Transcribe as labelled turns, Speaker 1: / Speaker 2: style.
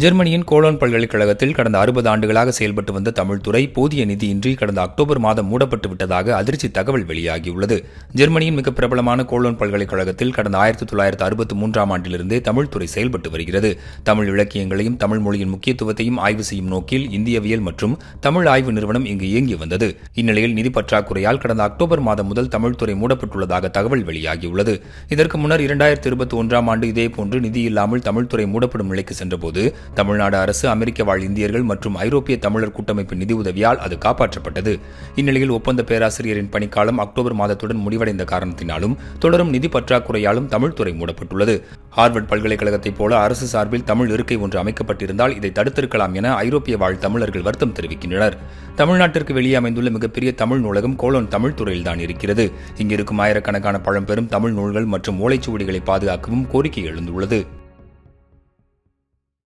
Speaker 1: ஜெர்மனியின் கோலோன் பல்கலைக்கழகத்தில் கடந்த அறுபது ஆண்டுகளாக செயல்பட்டு வந்த தமிழ்துறை போதிய நிதியின்றி கடந்த அக்டோபர் மாதம் மூடப்பட்டு விட்டதாக அதிர்ச்சி தகவல் வெளியாகியுள்ளது. ஜெர்மனியின் மிக பிரபலமான கோலோன் பல்கலைக்கழகத்தில் கடந்த ஆயிரத்தி தொள்ளாயிரத்து அறுபத்தி மூன்றாம் ஆண்டிலிருந்தே தமிழ்துறை செயல்பட்டு வருகிறது. தமிழ் இலக்கியங்களையும் தமிழ் மொழியின் முக்கியத்துவத்தையும் ஆய்வு செய்யும் நோக்கில் இந்தியவியல் மற்றும் தமிழ் ஆய்வு நிறுவனம் இங்கு இயங்கி வந்தது. இந்நிலையில் நிதி பற்றாக்குறையால் கடந்த அக்டோபர் மாதம் முதல் தமிழ்துறை மூடப்பட்டுள்ளதாக தகவல் வெளியாகியுள்ளது. இதற்கு முன்னர் இரண்டாயிரத்தி இருபத்தி ஒன்றாம் ஆண்டு இதேபோன்று நிதி இல்லாமல் தமிழ்துறை மூடப்படும் நிலைக்கு சென்றபோது தமிழ்நாடு அரசு அமெரிக்க வாழ் இந்தியர்கள் மற்றும் ஐரோப்பிய தமிழர் கூட்டமைப்பு நிதி உதவியால் அது காப்பாற்றப்பட்டது. இந்நிலையில் ஒப்பந்த பேராசிரியரின் பணிக்காலம் அக்டோபர் மாதத்துடன் முடிவடைந்த காரணத்தினாலும் தொடரும் நிதி பற்றாக்குறையாலும் தமிழ்துறை மூடப்பட்டுள்ளது. ஹார்வர்ட் பல்கலைக்கழகத்தைப் போல அரசு சார்பில் தமிழ் இருக்கை ஒன்று அமைக்கப்பட்டிருந்தால் இதை தடுத்திருக்கலாம் என ஐரோப்பிய வாழ் தமிழர்கள் வருத்தம் தெரிவிக்கின்றனர். தமிழ்நாட்டிற்கு வெளியே அமைந்துள்ள மிகப்பெரிய தமிழ் நூலகம் கோலோன் தமிழ் துறையில்தான் இருக்கிறது. இங்கிருக்கும் ஆயிரக்கணக்கான பழம்பெரும் தமிழ் நூல்கள் மற்றும் ஓலைச்சுவடிகளை பாதுகாக்கவும் கோரிக்கை எழுந்துள்ளது.